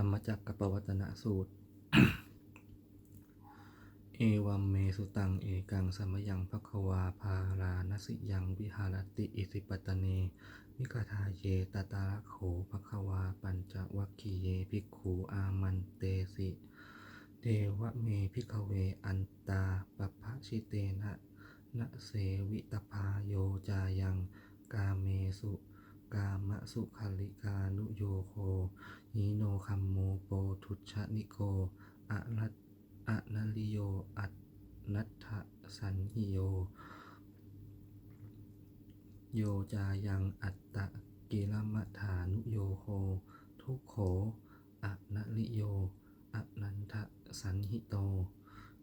รรมจักรกับปวัตนสูตร เอวัมเมสุตัง เอกังสมยังภควาภาลานสิยังวิหารติอิสิปตเนวิกทาเยตตาโขภควาปัญจวัคคีเยภิกขูอามันเตสิเทวเมภิกขเวอันตาปปภชิเตนะนะเสวิตพาโยจายัง กาเมสุ กามสุขลิกานุโยโค หิโนคัมโมโปทุชะนิโกอะรัตอะนาลิโยอัตนัตถะสันหิโย โยจายังอัตตะกิลมัฐานุโยโค ทุกโขอะนะลิโยอะนันทสันหิโต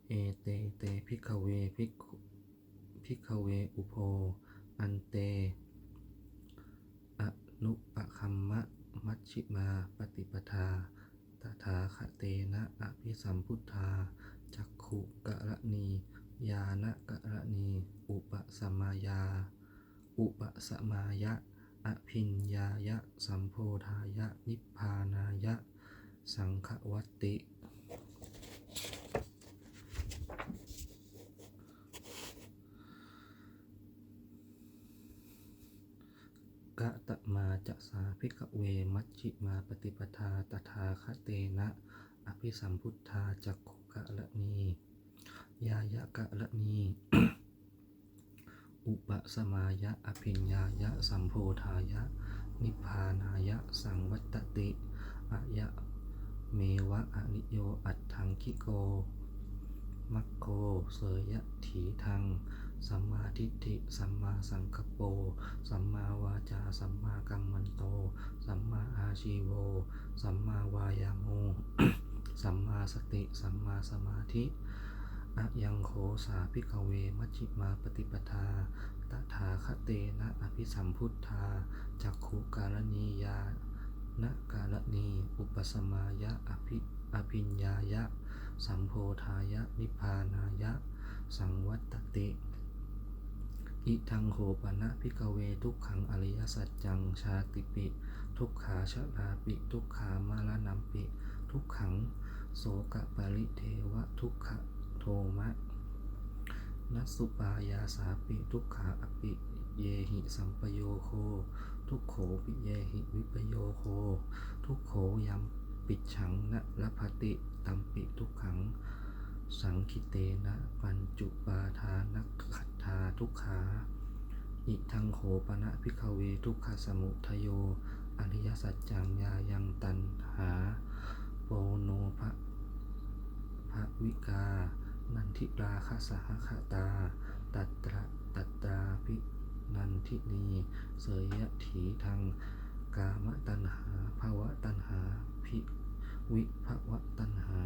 เอเตเตพิกเวพิกพิกเวอุโพอันเตอนุปคัมมะ มัชชิมาปฏิปทา ตถาคเตนะอภิสัมพุทธา จักขุกะระนีญาณกะระนีอุปสมายา อุปสมายะ อภิญญายะ สัมโพธายะ นิพพานายะ สังฆวัตติ กะตะมาจะสาภิกเวมัชชิมาปฏิปทาตถาคเตนะ อภิสัมพุทธาจักขุกะละนียายะกะละนีอุปสมายะอภิญญายะสัมโพธายะ นิพพานายะสังวัตติอะยะเมวะอนิโยอัตถังคิโก มัคโคเสยะถีทัง สัมมาทิฏฐิ สัมมาสังกัปโป สัมมาวาจา สัมมากัมมันโต สัมมาอาชีโว สัมมาวายาโม สัมมาสติ สัมมาสมาธิอะยังโคสาภิกเว มัชฌิมาปฏิปทา ตถาคเตนะอภิสัมพุทธา จักขุการณียานะการณี อุปสมายะ อภิอภิญญายะ สัมโพธายะ นิพพานายะ สังวัตติ อิทังโหปนะพิกเวทุกขังอริยสัจจังชาติปิ ทุกขาชลาปิ ทุกขามาลนัมปิ ทุกขังโสกะปริเทวะทุกขะโทมะนัสสุปายาสาปิทุกขาอปิเยหิสัมปโยโค ทุกโขปิเยหิวิปโยโค ทุกโขยัมปิดฉังนะละภติตัมปิทุกขัง สังคิเตนะปัญจุปาทานักขัตาทุกขา อิทังโหปนะพิกเวทุกขสมุทโย อริยสัจจังยายังตันหา โปโนภะภะวิกา นันทิราคสหคตา ตัตระตัตตราพินันทินี เสยยถีทังกามตัณหาภาวะตัณหา ภิวิภวะตัณหา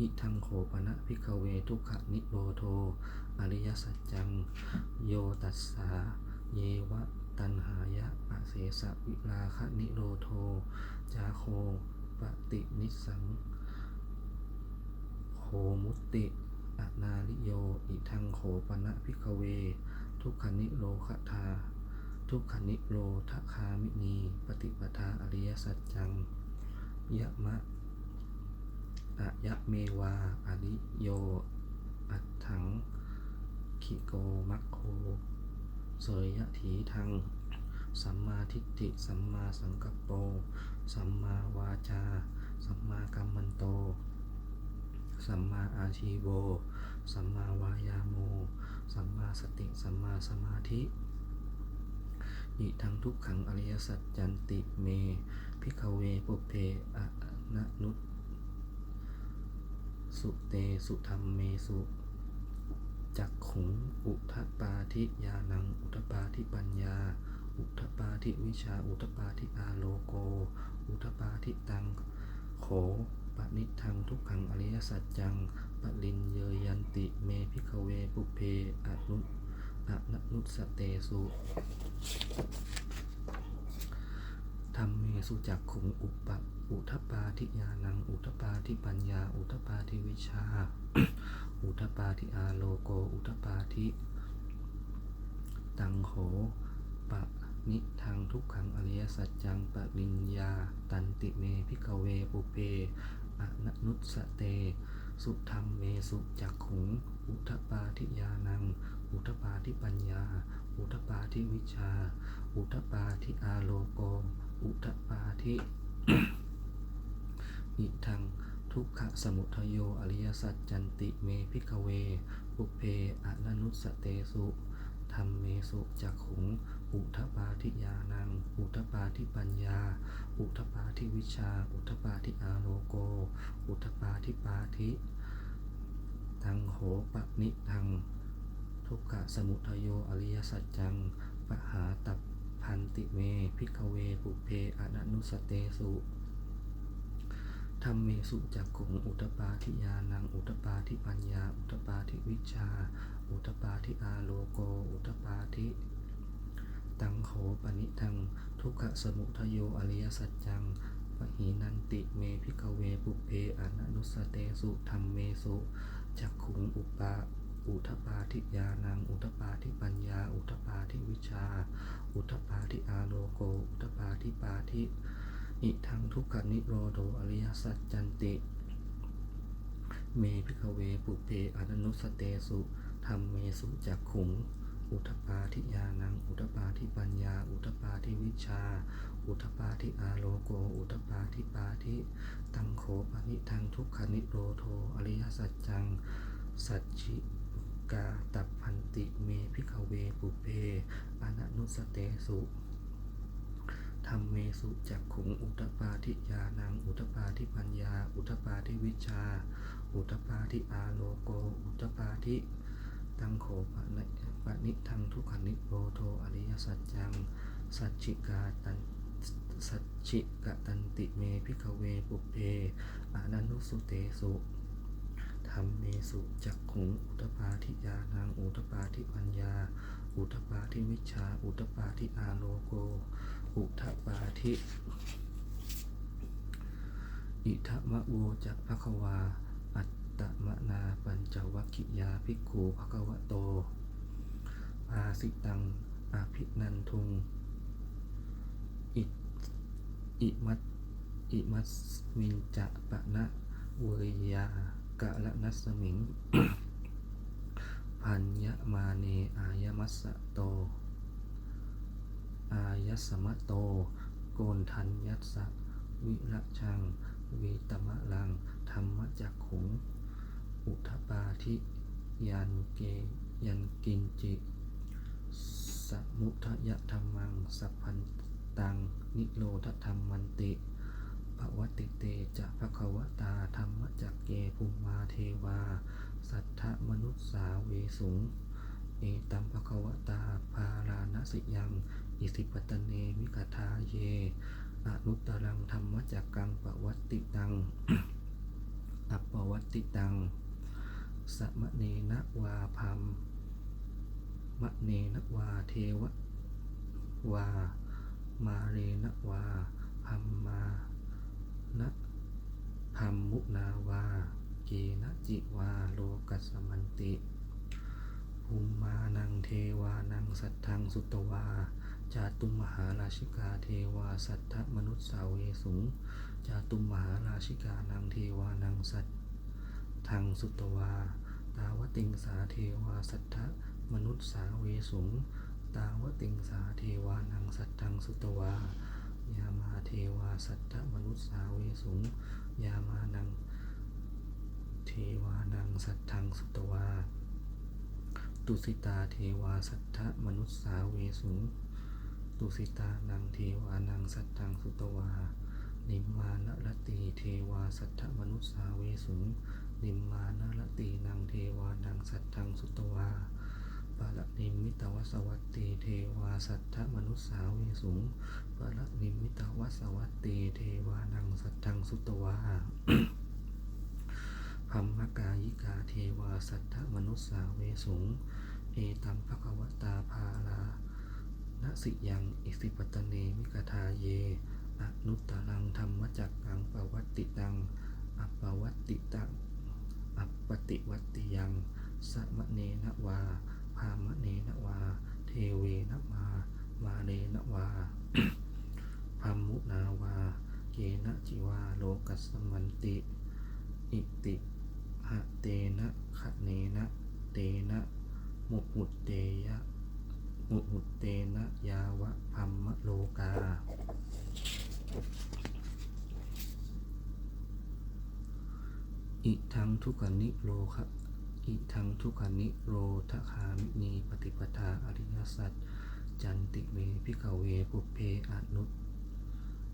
อิทังโขปนะพิกเวทุกขนิโรโท อริยสัจจัง โยตัสสา เยวะตันหายะอเสสะวิราคะนิโรโท จาโคปฏินิสัง โคมุตติ อนาลิโย อิทังโขปนะพิกเว ทุกขนิโรคทา ทุกขนิโรทคามินี ปฏิปทาอริยสัจจังยะมะ อะยะเมวาอริโย อัตถังคิโกมัคโคเสยยะถีทัง สัมมาทิฏฐิ สัมมาสังกัปโป สัมมาวาจา สัมมากัมมันโต สัมมาอาชีโว สัมมาวายาโม สัมมาสติ สัมมาสมาธิอิทังทุกขังอริยสัจจันติเม พิกเวปุเพอะนะนุต สุเตสุธรรมเมสุจักขุงอุทปาทิยานัง อุทปาทิปัญญา อุทปาทิวิชา อุทปาทิอาโลโก อุทปาทิตัง โขปนิทังทุกขังอริยสัจจังปลินเยยันติเมพิกเวปุเพอนุอะนุสเตสุธรรมเมสุจักขุงอุปะ อุทปาทิญานัง อุทปาทิปัญญา อุทปาทิวิชา อุทปาทิอาโลโก อุทปาทิตังโหปะนิทังทุกขังอริยสัจจังปริญญา ตันติเมพิกเวปุเพอนะนุสเต สุธรรมเมสุจักขุง อุทปาทิยานัง อุทปาทิปัญญา อุทปาทิวิชา อุทปาทิอาโลโก อุทปาทิ อิทัง ทุกขสมุทโยอริยสัจจันติเมพิกเว ปุเพอนนุสเตสุธรรมเมสุจักขุง อุทปาทิยานัง อุทปาทิปัญญา อุทปาทิวิชา อุทปาทิอาโลโก อุทปาทิปาทิทังโหปนิทัง ทุกขสมุทโยอริยสัจจังปหาตับพันติเมพิกเวปุเพอะนนุสเตสุ ธรรมเมสุจักขุงอุตปาทิยานังอุตปาทิปัญญา อุตปาทิวิชา อุตปาทิอาโลโก อุตปาทิตังโขปนิทังทุกขสมุทโยอริยสัจจังปหีนันติเมพิกเวปุเพอนันุสเตสุธรรมเมสุจักขุงอุปาอุทปาทิยานัง อุทปาทิปัญญา อุทปาทิวิชา อุทปาทิอาโลโก อุทปาทิปาทิ อิทังทุกขนิโรโดอริยสัจจันติ เมพิกเวปุเพอนันุสเตสุธรรมเมสุจักขุง อุทปาทิยานัง อุทปาทิปัญญา อุทปาทิวิชา อุทปาทิอาโลโก อุทปาทิปาทิตังโขปนิทังทุกขนิโรโทอริยสัจจัง สัจจิกาตับพันติเมพิกเวปุเพอนันุสเตสุ ธรรมเมสุจักขุงอุตปาทิยานังอุตปาทิปัญญา อุตปาทิวิชา อุตปาทิอาโลโก อุตปาทิตังโขปะนิปะนิทังทุกขนิโรโทอริยสัจจัง สัจจิกาตันสัจจิกะตันติเมพิกเวปุเพอนันุสุเตสุธรรมเมสุจักขุงอุตปาทิยานังอุตปาทิปัญญา อุตปาทิวิชา อุตปาทิอาโลโก อุทปาทิอิทมะโวจะภควา อัตตมนาปัญจวัคคิยาภิกขุภควโต อาสิตังอาภินันทุง อิอิมัตอิมัสมินจะปะนะเวยากะละนัสมิง พันยะมาเนอายมัสสะโต อายสมะโต โกนทันยัสสะวิระชังวีตมะลัง ธรรมจักขุง อุทปาทิยันเกยันกินจิ สมุทยธรรมัง สัพพันตัง นิโรธธรรมมันติภวติเตจะภควตาธรรมจักเกภูมิมาเทวา สัทธมนุษสาเวสุง เอตัมภควตา ภาราณสิยัง อิสิปตเนมิกทาเย อนุตตรังธรรมจักกังปวัตติตัง อัปปวัตติตัง สมเนนะวาพัมมะเนนะวาเทวะวา มาเรนะวาพัมมานะพัมมุนาวา เกนะจิวาโลกัสมันติภูมิมานังเทวานังสัทธังสุตวา จาตุมมหาราชิกาเทวาสัทธมนุษย์สาเวสุงจาตุมมหาราชิกานังเทวานังสัตทังสุตวา ตาวติงสาเทวาสัทธมนุษย์สาเวสุงตาวติงสาเทวานังสัตทังสุตวายามาเทวาสัทธมนุษย์สาเวสุงยามานังเทวานังสัตทังสุตวา ตุสิตาเทวาสัทธมนุษสาเวสุง ตุสิตานังเทวานังสัทธังสุตวา นิมมานรตีเทวาสัทธมนุษสาเวสุงนิมมานรตีนังเทวานังสัทธังสุตวาปะละนิมิตวสวัตตีเทวาสัทธมนุษสาเวสุงปะละนิมิตวสวัตตีเทวานังสัทธังสุตวาพัมมกายิกาเทวาสัทธมนุษสาเวสุง เอตัมภควตาภาลา นสิยังอิสิปตเนมิกทาเยอนุตตะรังธรรมจักกังปวัตติตังอัปวัตติตังอัปปติวัตติยังสมเนนวาพามเนนวา เทเวนวามาเนนวาพัมมุนาวา เกนะจิวาโลกัสมันติ อิติหะเตนะขะเนนะ เตนะ มุหุตเตยะ มุหุเตนะยาวะพัมมะโลกา อิทังทุกขนิโรคะอิทังทุกขนิโรทคามินีปฏิปทาอริยสัจจันติเมพิกเวปุเพอนุ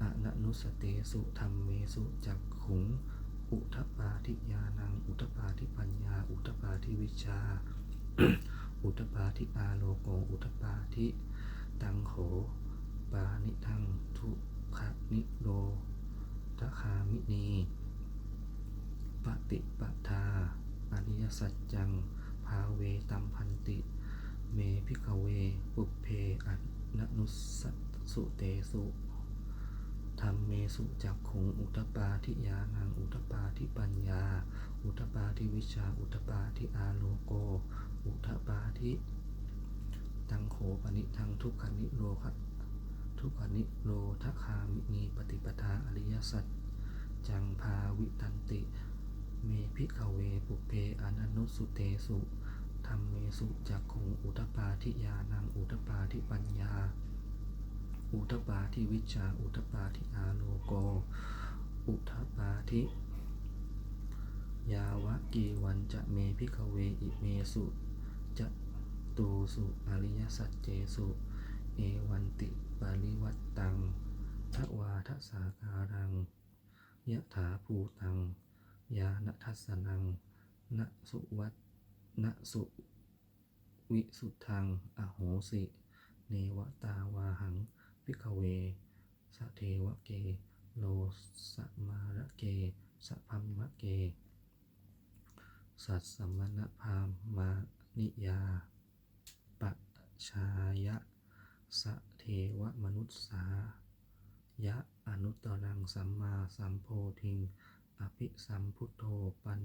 อะนะนุสเตสุธรรมเมสุจักขุง อุทปาทิยานัง อุทปาทิปัญญา อุทปาทิวิชา อุทปาทิอาโลโกอุทปาทิตังโขปานิทังทุขนิโรทคามินีปฏิปทาอริยสัจจัง ภาเวตัมพันติ เมพิกเว ปุเพอนนุสสุเตสุธรรมเมสุจักขุงอุทปาทิยานังอุทปาทิปัญญา อุทปาทิวิชา อุทปาทิอาโลโก อุทปาทิตังโขปนิทังทุกขานิโรคะทุกขานิโรทคามินีปฏิปทาอริยสัจจังภาวิตันติ เมพิกเวปุเพอนันนุสุเตสุธรรมเมสุจักขุงอุทปาทิยานังอุทปาทิปัญญา อุทปาทิวิชาอุทปาทิอาโลโก อุทปาทิยาวะกีวันจะเมพิกเวอิเมสุ จะตูสุอริยสัจเจสุ เอวันติปาริวัตตังทวาทสาการังยะถาภูตัง ยาณทัสสนังณสุวัตณสุวิสุทัง อโหสิ เนวตาวาหังพิกเวสเทวเก โลสมาระเกสพัมมะเก สัตสมณพามมา นิยาปัชายะสะเทวมนุษสายะอนุตตรังสัมมาสัมโพธิง อภิสัมพุทโธปัญ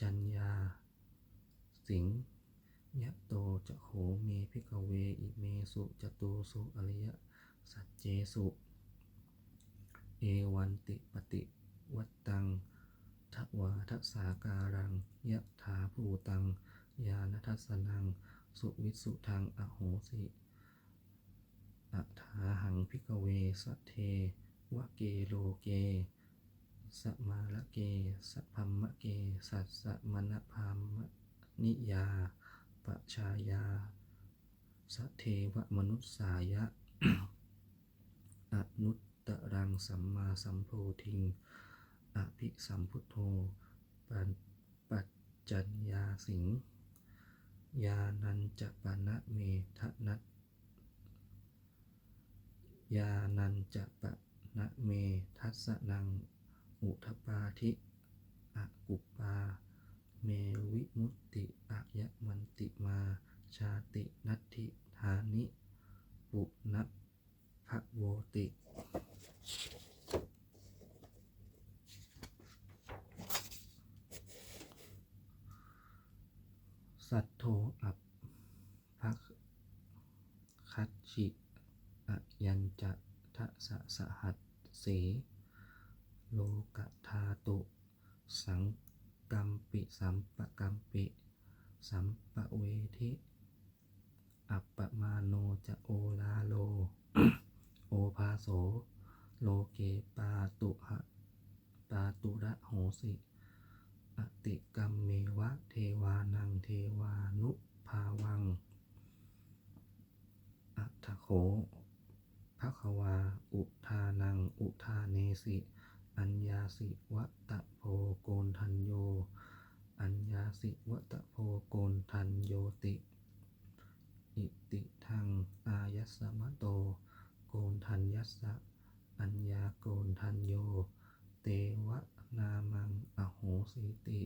จัญญา สิงยะโตจะโขเมพิกเวอิเมสุจตูสุอริยสัจเจสุ เอวันติปฏิวัตตังทวาทสาการังยะถาภูตัง ยานทัสนัง สุวิสุทังอโหสิอัฏฐาหังพิกเวสะเทวะเกโลเกสมาละเกสะพัมะเก สัสสมณพามนิยาปชายาสเทวมนุษสายะ อนุตตรังสัมมาสัมโพธิง อภิสัมพุทโธปัจจัญญาสิง ยานันจะปะนะเมทะนัตยานันจะปะนะเมทัสสนัง อุทปาทิอกุปปา เมวิมุตติอะยะมันติมาชาตินัตถิธานิ ปุณภะโวติ สัทโธอัปภักคัตฉิอะยัญจะทะสะสหัสเส โลกธาตุ สังกัมปิ สัมปะกัมปิ สัมปะเวทิ อัปปมาโนจะโอลาโล โอภาโส โลเกปาตุหะปาตุระโหสิ อติกัมเมวะเทวานังเทวานุภาวัง อัตโขภควา อุทานัง อุทาเนสิ อัญญาสิวะตโพโกนทันโย อัญญาสิวะตโพโกนทันโยติ อิติทัง อายัสสมะโต โกนทันยัสสะ อัญญาโกนทันโย เตวะ นามังอโหสิติ